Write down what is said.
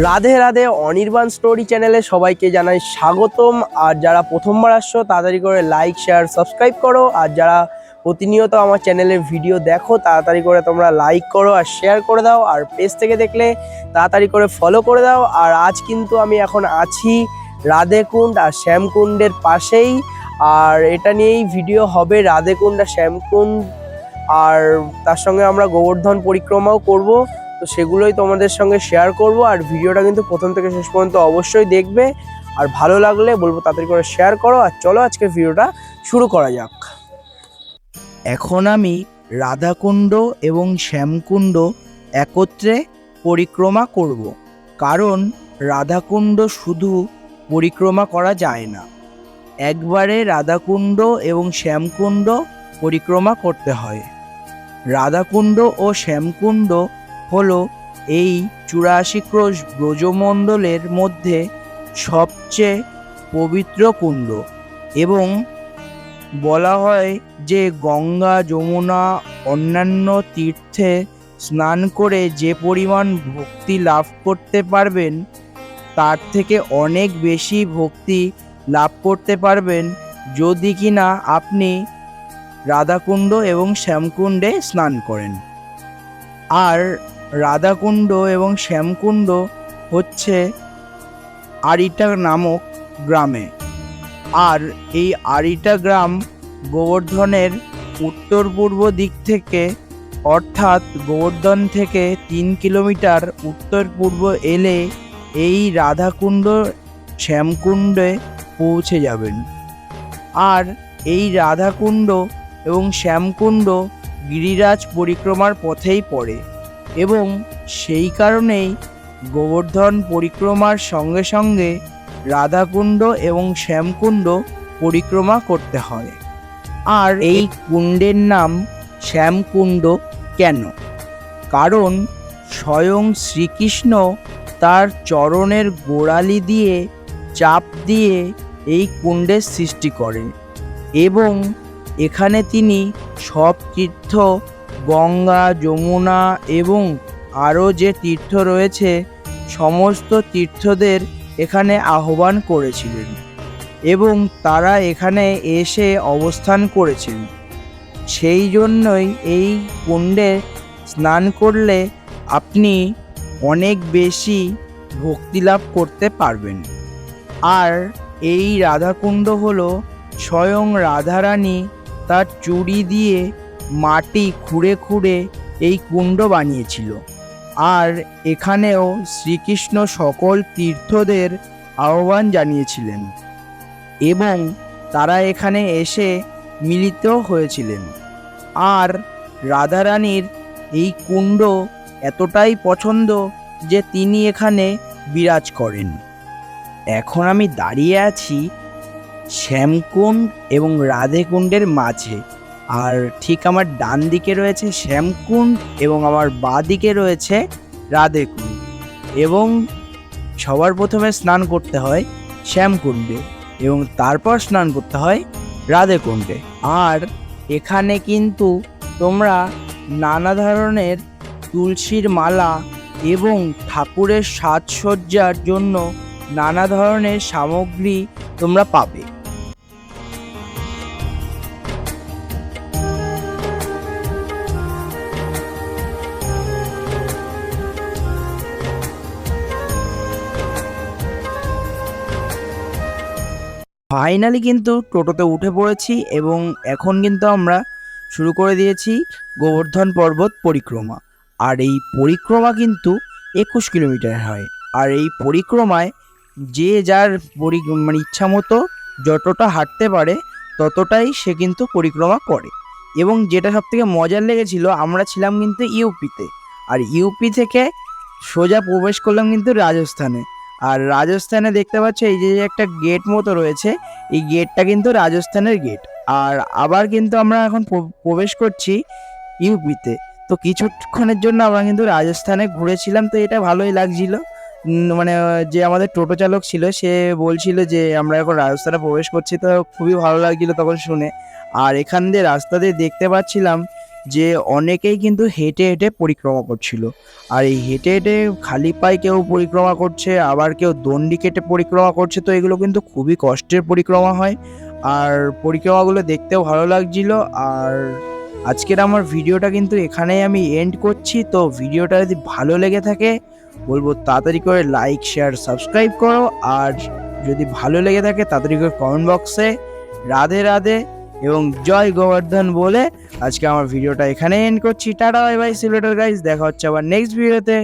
Radhe Radhe Anirban story চ্যানেলে সবাইকে জানাই স্বাগতম। আর যারা প্রথমবার আসছো, তাড়াতাড়ি করে লাইক শেয়ার সাবস্ক্রাইব করো। আর যারা প্রতিনিয়ত আমার চ্যানেলের ভিডিও দেখো, তাড়াতাড়ি করে তোমরা লাইক করো আর শেয়ার করে দাও। আর পেজ থেকে দেখলে তাড়াতাড়ি করে ফলো করে দাও। আর আজ কিন্তু আমি এখন আছি রাধেকুণ্ড আর শ্যামকুণ্ডের পাশেই। আর এটা নিয়েই ভিডিও হবে রাধেকুণ্ড আর শ্যামকুণ্ড। আর তার সঙ্গে আমরা গোবর্ধন পরিক্রমাও করব। তো সেগুলোই তোমাদের সঙ্গে শেয়ার করব আর ভিডিওটা কিন্তু প্রথম থেকে শেষ পর্যন্ত অবশ্যই দেখবে। আর ভালো লাগলে বলব তাড়াতাড়ি করে শেয়ার করো। আর চলো আজকে ভিডিওটা শুরু করা যাক। এখন আমি রাধাকুণ্ড এবং শ্যামকুণ্ড একত্রে পরিক্রমা করব। কারণ রাধাকুণ্ড শুধু পরিক্রমা করা যায় না। একবারে রাধাকুণ্ড এবং শ্যামকুণ্ড পরিক্রমা করতে হয়। রাধাকুণ্ড ও শ্যামকুণ্ড হলো এই চুরাশি ক্রোশ ব্রজমণ্ডলের মধ্যে সবচেয়ে পবিত্র কুণ্ড এবং বলা হয় যে গঙ্গা, যমুনা, অন্যান্য তীর্থে স্নান করে যে পরিমাণ ভক্তি লাভ করতে পারবেন, তার থেকে অনেক বেশি ভক্তি লাভ করতে পারবেন যদি কিনা আপনি রাধাকুণ্ড এবং শ্যামকুণ্ডে স্নান করেন। আর রাধাকুণ্ড এবং শ্যামকুণ্ড হচ্ছে আরিটা নামক গ্রামে। আর এই আরিটা গ্রাম গোবর্ধনের উত্তর পূর্ব দিক থেকে, অর্থাৎ গোবর্ধন থেকে তিন কিলোমিটার উত্তর পূর্ব এলে এই রাধাকুণ্ড শ্যামকুণ্ডে পৌঁছে যাবেন। আর এই রাধাকুণ্ড এবং শ্যামকুণ্ড গিরিরাজ পরিক্রমার পথেই পড়ে। এবং সেই কারণেই গোবর্ধন পরিক্রমার সঙ্গে সঙ্গে রাধাকুণ্ড এবং শ্যামকুণ্ড পরিক্রমা করতে হয়। আর এই কুণ্ডের নাম শ্যামকুণ্ড কেন? কারণ স্বয়ং শ্রীকৃষ্ণ তার চরণের গোড়ালি দিয়ে চাপ দিয়ে এই কুণ্ডের সৃষ্টি করেন এবং এখানে তিনি সব তীর্থ গঙ্গা, যমুনা এবং আরও যে তীর্থ রয়েছে, সমস্ত তীর্থদের এখানে আহ্বান করেছিলেন এবং তারা এখানে এসে অবস্থান করেছেন। সেই জন্যই এই কুণ্ডে স্নান করলে আপনি অনেক বেশি ভক্তি লাভ করতে পারবেন। আর এই রাধাকুণ্ড হলো স্বয়ং রাধারানী তার চুড়ি দিয়ে মাটি খুঁড়ে খুঁড়ে এই কুণ্ড বানিয়েছিল। আর এখানেও শ্রীকৃষ্ণ সকল তীর্থদের আহ্বান জানিয়েছিলেন এবং তারা এখানে এসে মিলিত হয়েছিলেন। আর রাধারানীর এই কুণ্ড এতটাই পছন্দ যে তিনি এখানে বিরাজ করেন। এখন আমি দাঁড়িয়ে আছি শ্যামকুণ্ড এবং রাধেকুণ্ডের মাঝে। আর ঠিক আমার ডান দিকে রয়েছে শ্যামকুণ্ড এবং আমার বাঁ দিকে রয়েছে রাধেকুণ্ড। এবং সবার প্রথমে স্নান করতে হয় শ্যামকুণ্ডে এবং তারপর স্নান করতে হয় রাধেকুণ্ডে। আর এখানে কিন্তু তোমরা নানা ধরনের তুলসীর মালা এবং ঠাকুরের সাজসজ্জার জন্য নানা ধরনের সামগ্রী তোমরা পাবে। ফাইনালি কিন্তু টোটোতে উঠে পড়েছি এবং এখন কিন্তু আমরা শুরু করে দিয়েছি গোবর্ধন পর্বত পরিক্রমা। আর এই পরিক্রমা কিন্তু একুশ কিলোমিটার হয়। আর এই পরিক্রমায় যে যার পরি মানে ইচ্ছা মতো যতটা হাঁটতে পারে ততটাই সে কিন্তু পরিক্রমা করে। এবং যেটা সব থেকে মজার লেগেছিল, আমরা ছিলাম কিন্তু ইউপিতে। আর ইউপি থেকে সোজা প্রবেশ করলাম কিন্তু রাজস্থানে। আর রাজস্থানে দেখতে পাচ্ছ এই যে একটা গেট মতো রয়েছে, এই গেটটা কিন্তু রাজস্থানের গেট আর আবার কিন্তু আমরা এখন প্রবেশ করছি ইউপিতে তো। কিছুক্ষণের জন্য আমরা কিন্তু রাজস্থানে ঘুরেছিলাম, তো এটা ভালোই লাগছিল। মানে যে আমাদের টোটো চালক ছিল, সে বলছিল যে আমরা এখন রাজস্থানে প্রবেশ করছি, তো খুবই ভালো লাগছিল তখন শুনে। আর এখান দিয়ে রাস্তা দিয়ে দেখতে পাচ্ছিলাম যে অনেকেই কিন্তু হেঁটে হেঁটে পরিক্রমা করছিল। আর এই হেঁটে হেঁটে খালি পায়ে কেউ পরিক্রমা করছে, আবার কেউ দণ্ডি কেটে পরিক্রমা করছে, তো এগুলো কিন্তু খুবই কষ্টের পরিক্রমা হয়। আর পরিক্রমাগুলো দেখতেও ভালো লাগছিল। আর আজকের আমার ভিডিওটা কিন্তু এখানেই আমি এন্ড করছি। তো ভিডিওটা যদি ভালো লেগে থাকে, বলব তাড়াতাড়ি করে লাইক শেয়ার সাবস্ক্রাইব করো। আর যদি ভালো লেগে থাকে, তাড়াতাড়ি করে কমেন্ট বক্সে রাধে রাধে এবং জয় গোবর্ধন বলে আজকে আমার ভিডিওটা এখানে এন্ড করছি। টাটা বাই বাই সিলেটার গাইজ দেখা হচ্ছে আবার নেক্সট ভিডিওতে